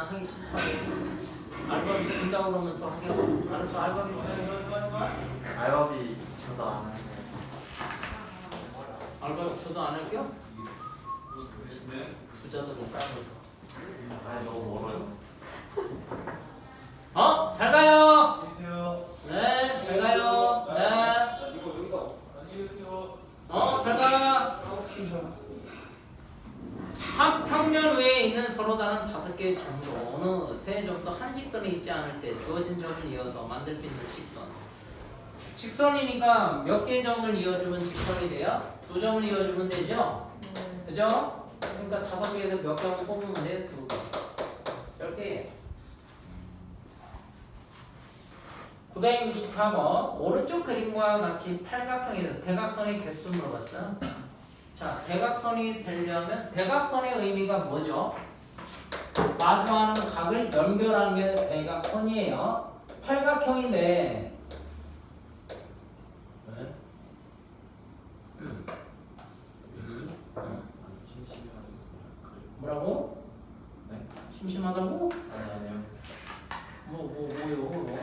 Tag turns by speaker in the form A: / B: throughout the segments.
A: 나 하기 싫다고. 알바비 준다고 그러면 또 하겠고. 알았어, 알바비 줘야
B: 알바비 저도 안 하는데
A: 알바비 저도 안 할게요? 부자들은 따로.
B: 아니 너무 멀어요
A: 어? 잘 가요!
B: 안녕하세요
A: 네, 잘 가요. 네. 어, 잘 가. 한 평면 외에 있는 서로 다른 다섯 개의 점으로 어느 세 점도 한 직선에 있지 않을 때 주어진 점을 이어서 만들 수 있는 직선. 직선이니까 몇 개의 점을 이어주면 직선이 돼요? 두 점을 이어주면 되죠? 그죠? 그러니까 다섯 개에서 몇 점을 뽑으면 돼? 두 개. 열 개. 964번 오른쪽 그림과 같이 팔각형에서 대각선의 개수 물어봤어요. 자, 대각선이 되려면 대각선의 의미가 뭐죠? 마주하는 각을 연결하는 게 대각선이에요. 팔각형인데 음. 음. 뭐라고?
B: 네?
A: 심심하다고?
B: 아니 아니요
A: 뭐, 뭐, 뭐요?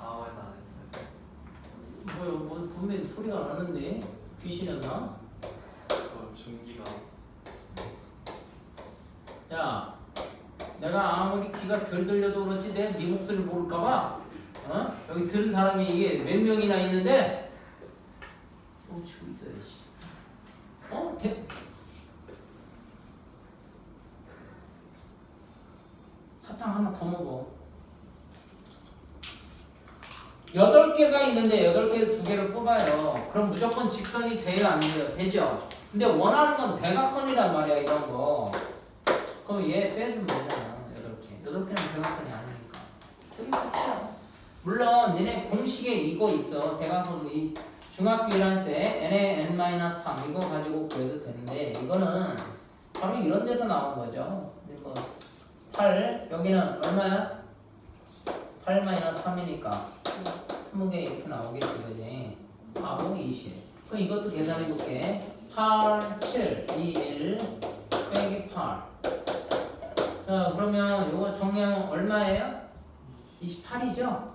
B: 아무 말도 안 했어요
A: 뭐요? 뭐, 분명히 소리가 나는데 귀신이었나?
B: 저 중기가
A: 야, 내가 아무리 귀가 덜 들려도 그렇지 내 네 목소리 모를까봐 어? 여기 들은 사람이 이게 몇 명이나 있는데 멈추고 있어야지 어? 대... 사탕 하나 더 먹어 여덟 개가 있는데 여덟 개 두 개를 뽑아요 그럼 무조건 직선이 돼요 안 돼요? 되죠? 근데 원하는 건 대각선이란 말이야 이런 거 그럼 얘 빼주면 되잖아 여덟 개는 대각선이 아니니까. 그게 끝이야. 물론 얘네 공식에 이거 있어. 대각선 이 중학교 1학년 때 n에 n-3 이거 가지고 구해도 되는데 이거는 바로 이런 데서 나온 거죠. 이거 8 여기는 얼마야? 8-3이니까 20개 이렇게 나오겠지 그지? 4, 5, 20 그럼 이것도 계산해 볼게. 8, 7, 2, 1 빼기 8 자 그러면 이거 정리하면 얼마예요? 28이죠?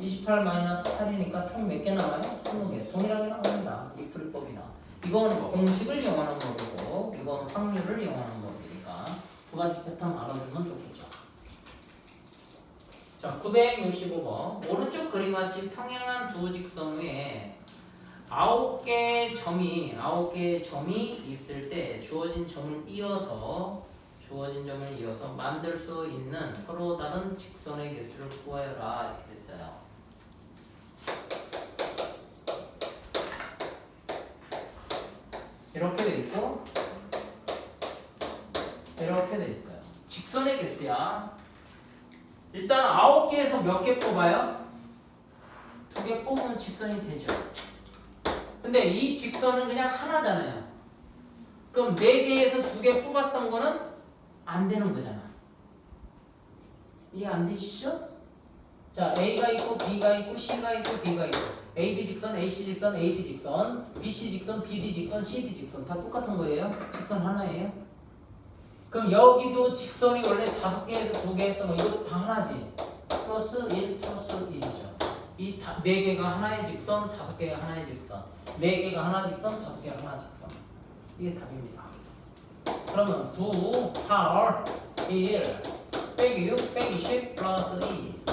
A: 28 마이너스 8이니까 총 몇 개 나와요? 20개 동일하게 나옵니다 이 풀법이나 이건 공식을 이용하는 거고 이건 확률을 이용하는 거니까 두 가지 패턴 알아두면 좋겠죠 자 965번 오른쪽 그림과 같이 평행한 두 직선 위에 아홉 개의 점이 아홉 개의 점이 있을 때 주어진 점을 이어서 주어진 점을 이어서 만들 수 있는 서로 다른 직선의 개수를 구하여라 이렇게 됐어요. 이렇게 돼 있고 이렇게 돼 있어요. 직선의 개수야. 일단 아홉 개에서 몇 개 뽑아요? 두 개 뽑으면 직선이 되죠. 근데 이 직선은 그냥 하나잖아요. 그럼 네 개에서 두 개 뽑았던 거는 안 되는 거잖아. 이해 안 되시죠? 자, A가 있고 B가 있고 C가 있고 D가 있고 AB 직선, AC 직선, AD 직선, BC 직선, BD 직선, CD 직선 다 똑같은 거예요. 직선 하나예요. 그럼 여기도 직선이 원래 다섯 개에서 두 개 했던 거 이것도 다 하나지. 플러스 1 플러스 1이죠. 이 네 개가 하나의 직선, 다섯 개가 하나의 직선. 네 개가 하나 직선, 다섯 개가 하나 직선. 이게 답입니다. 그러면 9, 8, 1 빼기 6 빼기 10 플러스 2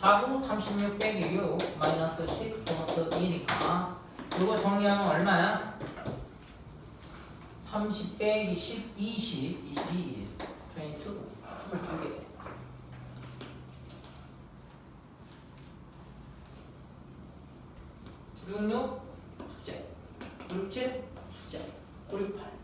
A: 4구 36 빼기 6 마이너스 10 플러스 2니까 이거 정리하면 얼마야? 30 빼기 10 20 22 22 22개 육육 숙제, 967 숙제, 968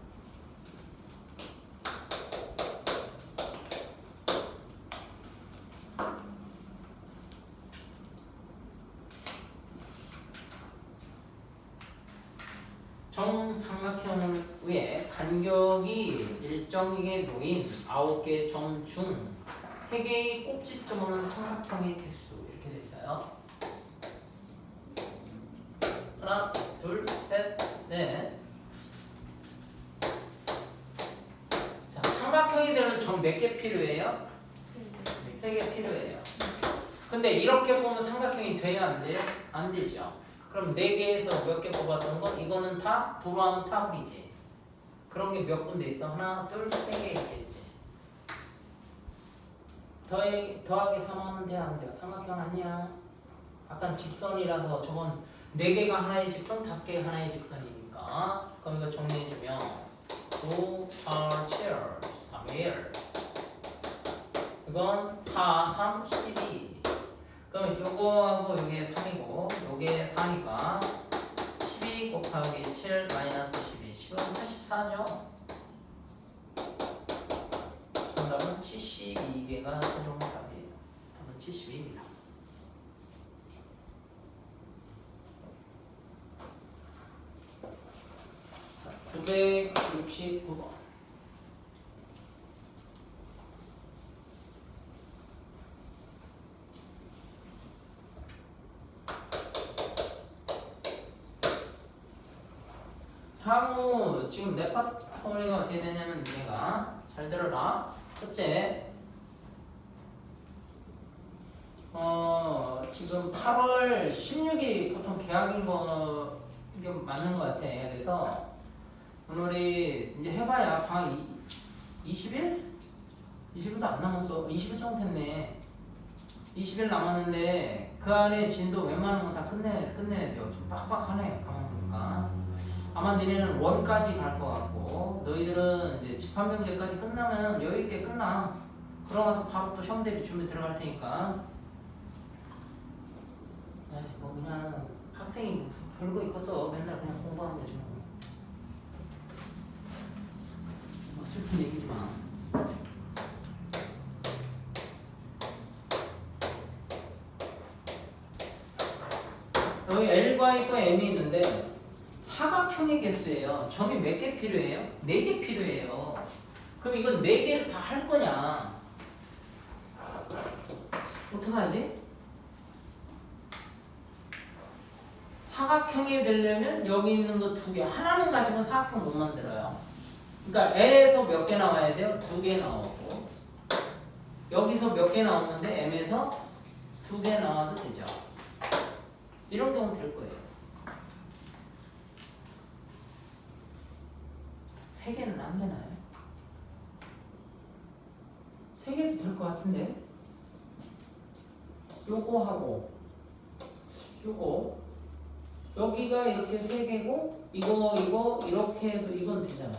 A: 간격이 일정하게 놓인 아홉 개의 점중세 개의 꼭지점은 삼각형의 개수 이렇게 돼 있어요. 하나, 둘, 셋, 넷. 자, 삼각형이 되면 점 몇 개 필요해요? 세 개 필요해요. 근데 이렇게 보면 삼각형이 돼야 안 돼요? 안 되죠. 그럼 네 개에서 몇 개 뽑았던 거? 이거는 다 도로하면 타블이지. 그런 게 몇 군데 있어? 하나, 둘, 세 개 있겠지. 더해, 더하기 3 하면 돼요? 안 돼요? 삼각형 아니야. 약간 직선이라서 저건 네 개가 하나의 직선, 다섯 개가 하나의 직선이니까. 그럼 이거 정리해주면 2, 8, 7, 3일. 이건 4, 3, 12. 그럼 요거하고 요게 3이고 요게 4니까 12 곱하기 7 마이너스 12 10은 84죠? 정답은 72개가 최종 답이에요. 답은 72입니다. 자, 969번 향후 지금 레파토리가 어떻게 되냐면 얘가 잘 들어라. 첫째 어 지금 8월 16일이 보통 계약인 거 이게 맞는 것 같아. 그래서 오늘이 이제 해봐야 방학 20일? 20일도 안 남았어. 20일 정도 됐네. 20일 남았는데 그 안에 진도 웬만한 건 다 끝내, 끝내야 돼요. 좀 빡빡하네. 가만 보니까 아마 너네는 원까지 갈 것 같고 너희들은 이제 집합명제까지 끝나면 여유 있게 끝나. 그러고서 바로 또 시험 대비 준비 들어갈 테니까. 에이, 뭐 그냥 학생이 별거 있어서 맨날 그냥 공부하는 거지 뭐. 뭐 슬픈 얘기지만. 여기 L과 있고 M이 있는데 사각형의 개수예요. 점이 몇 개 필요해요? 네 개 필요해요. 그럼 이건 네 개를 다 할 거냐? 어떡하지? 사각형이 되려면 여기 있는 거 두 개. 하나는 가지고 사각형 못 만들어요. 그러니까 L에서 몇 개 나와야 돼요? 두 개 나오고. 여기서 몇 개 나오는데 M에서 두 개 나와도 되죠. 이런 경우 될 거예요. 세 개는 안 되나요? 세 개도 될 것 같은데. 요거 하고 요거 여기가 이렇게 세 개고 이거 이거 이렇게 해도 이건 되잖아.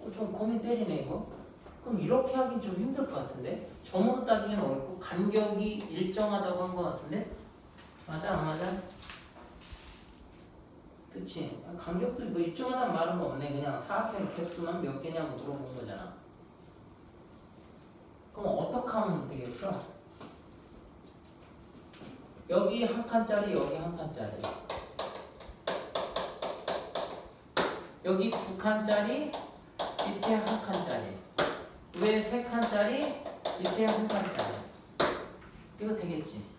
A: 어, 좀 고민 때리네 이거. 그럼 이렇게 하긴 좀 힘들 것 같은데. 점으로 따지기는 어렵고 간격이 일정하다고 한 것 같은데. 맞아 안 맞아? 그치? 간격도 뭐 일정하다는 말은 없네. 그냥 사각형 개수만 몇 개냐고 물어본 거잖아. 그럼 어떻게 하면 되겠어? 여기 한 칸짜리, 여기 한 칸짜리. 여기 두 칸짜리, 밑에 한 칸짜리. 위에 세 칸짜리, 밑에 한 칸짜리. 이거 되겠지?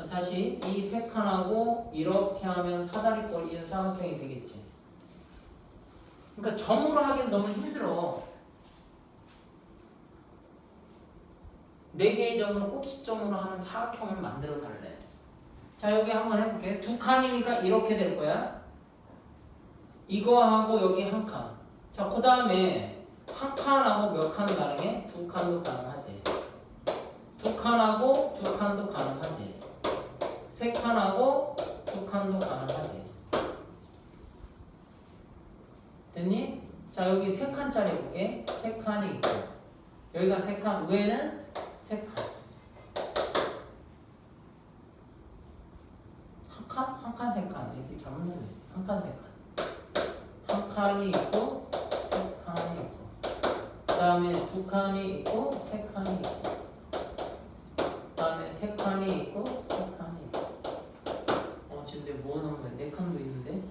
A: 자, 다시 이 세 칸하고 이렇게 하면 사다리 꼴린 삼각형이 되겠지. 그러니까 점으로 하기는 너무 힘들어. 네 개의 점으로 꼭지점으로 하는 사각형을 만들어 달래. 자 여기 한번 해볼게. 두 칸이니까 이렇게 될 거야. 이거하고 여기 한 칸. 자 그 다음에 한 칸하고 몇 칸 가능해? 두 칸도 가능하지. 두 칸하고 두 칸도 가능하지. 세 칸하고 두 칸도 가능하지. 됐니? 자 여기 세 칸짜리 볼게. 세 칸이 있고 여기가 세 칸, 위에는 세 칸. 한 칸? 한 칸, 세 칸. 이렇게 잘못했네. 한 칸, 세 칸. 한 칸이 있고 세 칸이 있고 그 다음에 두 칸이 있고 세 칸이 있고 그 다음에 세 칸이 있고 어 지금 내가 뭐 나온 거야? 네 칸도 있는데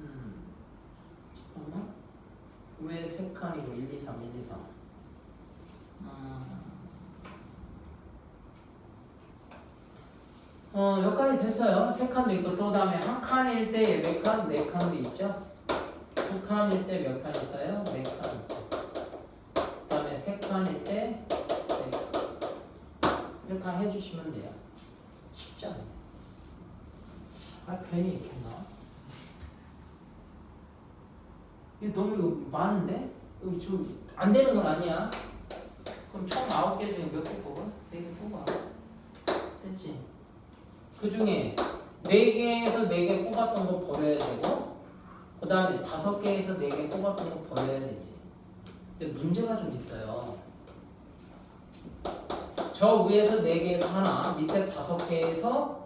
A: 음 잠깐만 왜 세 칸이고 1, 2, 3, 1, 2, 3 음. 어, 여기까지 됐어요. 세 칸도 있고, 또 다음에 한 칸일 때 몇 칸? 네 칸도 있죠? 두두 칸일 때 몇 칸 있어요? 네 칸. 그 다음에 세 칸일 때 네 칸. 이렇게 해주시면 돼요. 쉽지 않아요. 아, 괜히 이렇게 했나? 이거 너무 이거 많은데? 이거 좀안 되는 건 아니야. 그럼 총 9개 중에 몇 개 뽑아? 4개 뽑아. 됐지? 그 중에 4개에서 4개 뽑았던 거 버려야 되고, 그 다음에 5개에서 4개 뽑았던 거 버려야 되지. 근데 문제가 좀 있어요. 저 위에서 4개에서 하나, 밑에 5개에서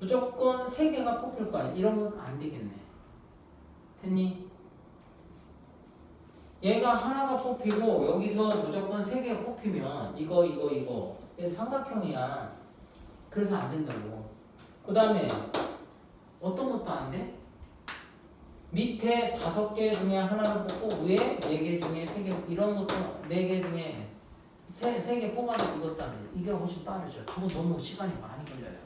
A: 무조건 3개가 뽑힐 거 아니야. 이런 건 안 되겠네. 됐니? 얘가 하나가 뽑히고 여기서 무조건 3개가 뽑히면 이거 이거 이거 얘 삼각형이야. 그래서 안 된다고. 그 다음에 어떤 것도 안 돼? 밑에 다섯 개 중에 하나를 뽑고 위에 네 개 중에 세 개 이런 것도 네 개 중에 세 개 뽑아도 그것도 안 돼. 이게 훨씬 빠르죠. 그거 너무 시간이 많이 걸려요.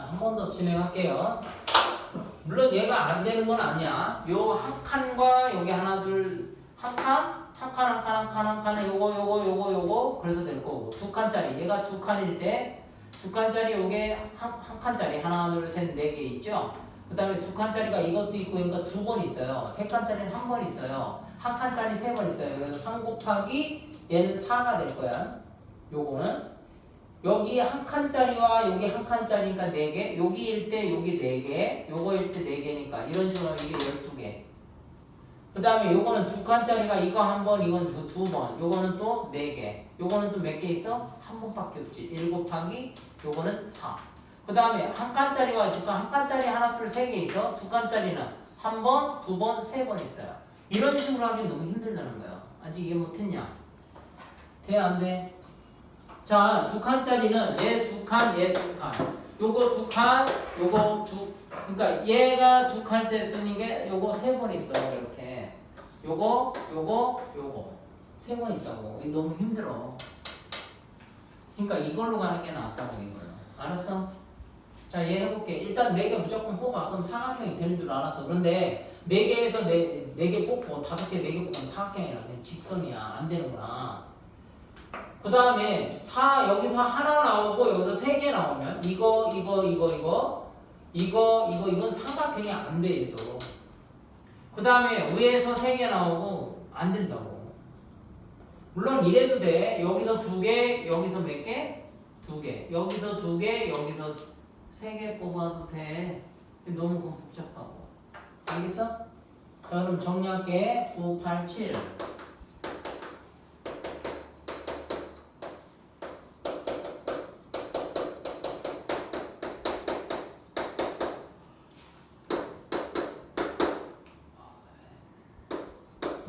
A: 자, 한 번 더 진행할게요. 물론 얘가 안 되는 건 아니야. 요 한 칸과 여기 하나 둘 한 칸, 한 칸, 한 칸, 한 칸, 한 칸에 요거, 요거, 요거, 요거 그래서 될 거고 두 칸짜리 얘가 두 칸일 때 두 칸짜리 요게 한, 한 칸짜리 하나 둘 셋 네 개 있죠. 그 다음에 두 칸짜리가 이것도 있고 그러니까 두 번 있어요. 세 칸짜리는 한 번 있어요. 한 칸짜리 세 번 있어요. 그래서 3 곱하기 얘는 4가 될 거야. 요거는 여기 한 칸짜리와 여기 한 칸짜리니까 4개, 여기일 때 여기 4개, 요거일 때 4개니까 이런 식으로 이게 12개. 그 다음에 요거는 두 칸짜리가 이거 한 번, 이건 두, 두 번, 요거는 또 4개. 요거는 또 몇 개 있어? 한 번밖에 없지. 1 곱하기 요거는 4. 그 다음에 한 칸짜리와 두 칸, 한 칸짜리 하나, 둘, 세 개 있어. 두 칸짜리는 한 번, 두 번, 세 번 있어요. 이런 식으로 하기 너무 힘들다는 거예요. 아직 이해 못했냐? 돼, 안 돼? 자, 두 칸짜리는 얘 두 칸, 얘 두 칸. 요거 두 칸, 요거 두. 그러니까 얘가 두 칸 때 쓰는 게 요거 세 번 있어요. 이렇게. 요거, 요거, 요거. 세 번 있다고. 이거 너무 힘들어. 그러니까 이걸로 가는 게 낫다고 이거예요. 알았어? 자, 얘 해볼게. 일단 네 개 무조건 뽑아. 그럼 삼각형이 되는 줄 알았어. 그런데 네 개에서 네, 네개 뽑고 다섯 개, 네 개 뽑으면 삼각형이라 그냥 직선이야. 안 되는구나. 그 다음에 4 여기서 하나 나오고 여기서 세 개 나오면 이거 이거 이거 이거 이거 이거 이건 삼각형이 안 돼 얘도. 그 다음에 위에서 세 개 나오고 안 된다고. 물론 이래도 돼. 여기서 두 개 여기서 몇 개? 두 개. 여기서 두 개 여기서 세 개 뽑아도 돼. 너무 복잡하고. 알겠어? 자 그럼 정리할게. 9, 8, 7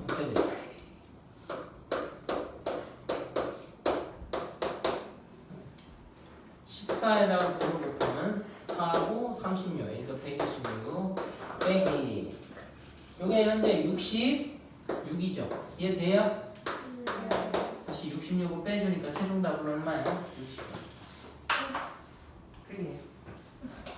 A: 이렇게 돼. (14에다가 9를 곱하면 4고 36 그러니까 126 빼기 요게 현재 66이죠 이해돼요? 다시 66을 빼주니까 최종 답은 얼마예요? 60 그래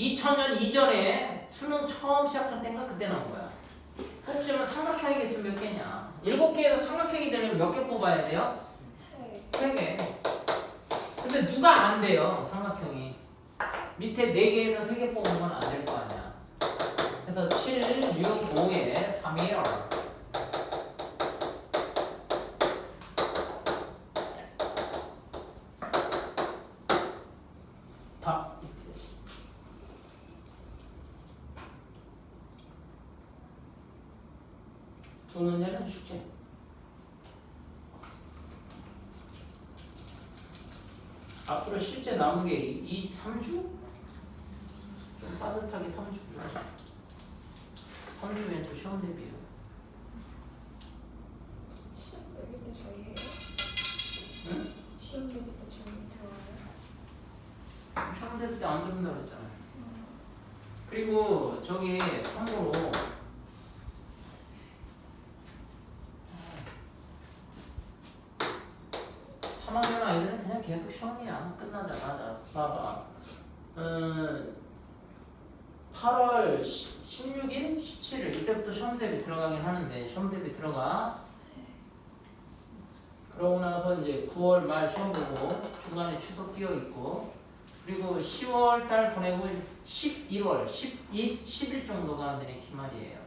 A: 2000년 이전에 수능 처음 시작할 때인가 그때 나온 거야. 뽑으면 삼각형이 몇 개냐? 7개에서 삼각형이 되려면 몇 개 뽑아야 돼요?
C: 네.
A: 3개. 근데 누가 안 돼요 삼각형이? 밑에 4개에서 3개 뽑으면 안 될 거 아니야. 그래서 7, 6, 5에 3이에요 답 이렇게 되죠. 숙제. 앞으로 실제 남은 게 2, 3주? 좀 빠듯하게 3주. 3주면 또 시험 대비요.
C: 시험 대비 때 저희 해요?
A: 응?
C: 시험 대비 때 저희 들어와요?
A: 시험 대비 때안 들은다고 그랬잖아요.
C: 음.
A: 그리고 저기 참고로 삼학년 아이들은 그냥 계속 시험이야 끝나자마자 봐봐 음, 8월 16일, 17일 이때부터 시험 대비 들어가긴 하는데 시험 대비 들어가 그러고 나서 이제 9월 말 시험 보고 중간에 추석 끼어 있고 그리고 10월 달 보내고 11월, 12, 10일 정도가 너네 기말이에요.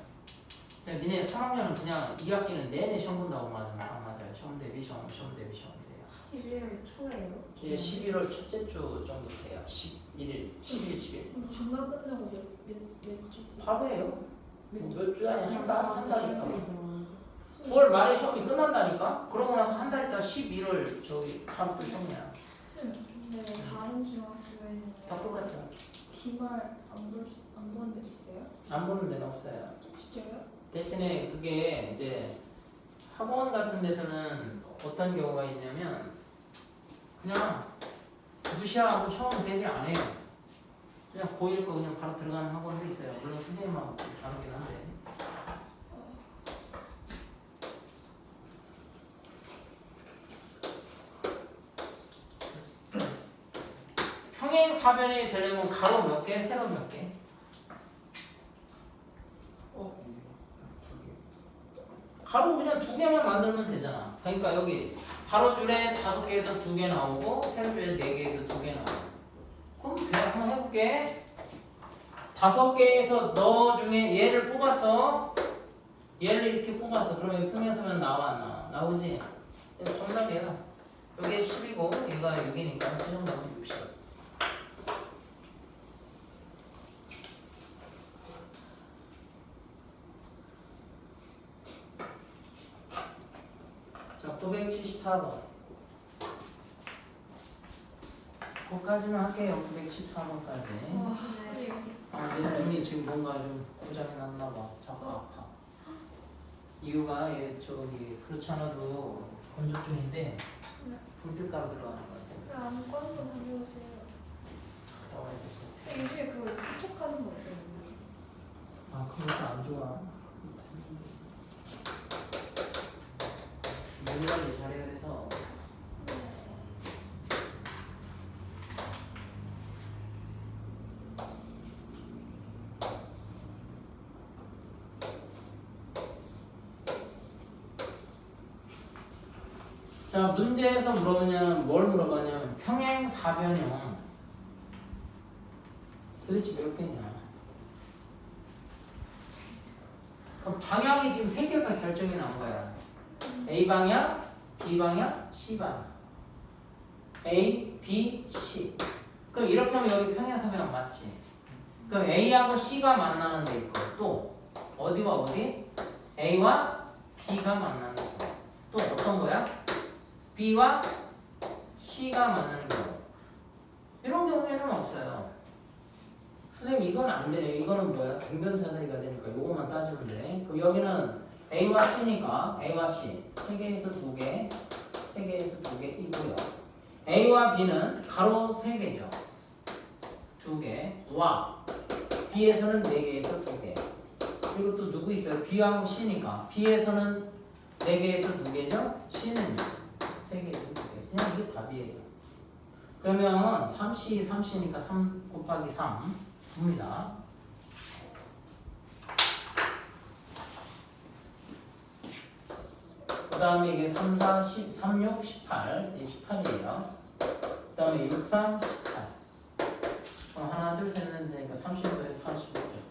A: 니네 3학년은 그냥 2학기는 내내 시험 본다고 맞으면 딱 맞아요. 시험 대비 시험, 시험 대비 시험이래요.
C: 11월 초에요?
A: 이게 11월 첫째 주 정도 돼요. 11일, 11일, 10일.
C: 그럼 주말 끝나고 몇 몇 몇 주지?
A: 바보예요. 몇주 아니 한 달, 한달 있다가.
C: 음.
A: 9월 말에 시험이 끝난다니까? 그러고 나서 한 달 있다 11월 저기 바로 또 시험이야.
C: 쌤, 근데 다른 중학교에는
A: 다 똑같죠.
C: 기말 안볼안 보는 데도 있어요?
A: 안 보는 데는 없어요.
C: 진짜요?
A: 대신에 그게 이제 학원 같은 데서는 어떤 경우가 있냐면 그냥 무시하고 시험 대비 안 해요. 그냥 고1 거 그냥 바로 들어가는 학원도 있어요. 물론 선생님하고 좀 다르긴 한데. 평행 사변이 되려면 가로 몇 개, 세로 몇 개? 가로 그냥 두 개만 만들면 되잖아. 그러니까 여기 가로줄에 다섯 개에서 두 개 나오고 세로줄에 네 개에서 두 개 나오고. 그럼 돼 한번 해볼게. 다섯 개에서 너 중에 얘를 뽑았어. 얘를 이렇게 뽑았어. 그러면 평행서면 나와 안 나와? 나오지. 정답이야. 여기 10이고 얘가 6이니까 최종답은 60. 자, 974번. 거기까지만 할게요. 974번까지.
C: 와, 네.
A: 아, 내 눈이 지금 뭔가 좀 고장이 났나 봐. 자꾸 아파. 이유가 얘 저기 그렇지 않아도 건조 중인데 불빛 가루 들어가는 거 같아.
C: 아무 과도 다녀오세요.
A: 갔다 와야 될것 같아.
C: 근데 요즘에 그 세척하는 거 어때요?
A: 아, 그것도 안 좋아. 물 관리 잘해야 돼서 자, 문제에서 물어보냐면 뭘 물어보냐면 평행 사변형 도대체 몇 개냐? 그럼 방향이 지금 세 개가 결정이 난 거야. A 방향, B 방향, C 방향. A, B, C. 그럼 이렇게 하면 여기 평행 사변 맞지? 그럼 A하고 C가 만나는 데 있고 또 어디와 어디? A와 B가 만나는 거. 또 어떤 거야? B와 C가 만나는 경우. 이런 경우에는 없어요. 선생님 이건 안 되네요. 이거는 뭐야? 등변사다리가 되니까 요거만 따지면 돼. 그럼 여기는 A와 C니까 A와 C 세 개에서 두 개, 세 개에서 두개 있고요. A와 B는 가로 세 개죠. 두 개. 와 B에서는 네 개에서 두 개. 그리고 또 누구 있어요? B하고 C니까 B에서는 네 개에서 두 개죠. C는 세 개에서 두 개. 그냥 이게 답이에요. 그러면 3C, 3C니까 3 곱하기 3 줍니다. 그 다음에 이게 3, 4, 10, 3, 6, 18. 이게 18이에요. 그 다음에 6, 3, 18. 그럼 하나, 둘, 셋, 넷, 되니까 30도에 45죠.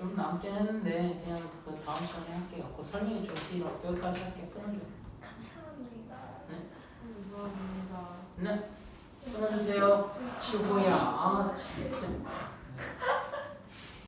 A: 좀 남긴 했는데 그냥 그 다음 시간에 할게요. 그 설명이 좀 길어. 여기까지 할게. 끊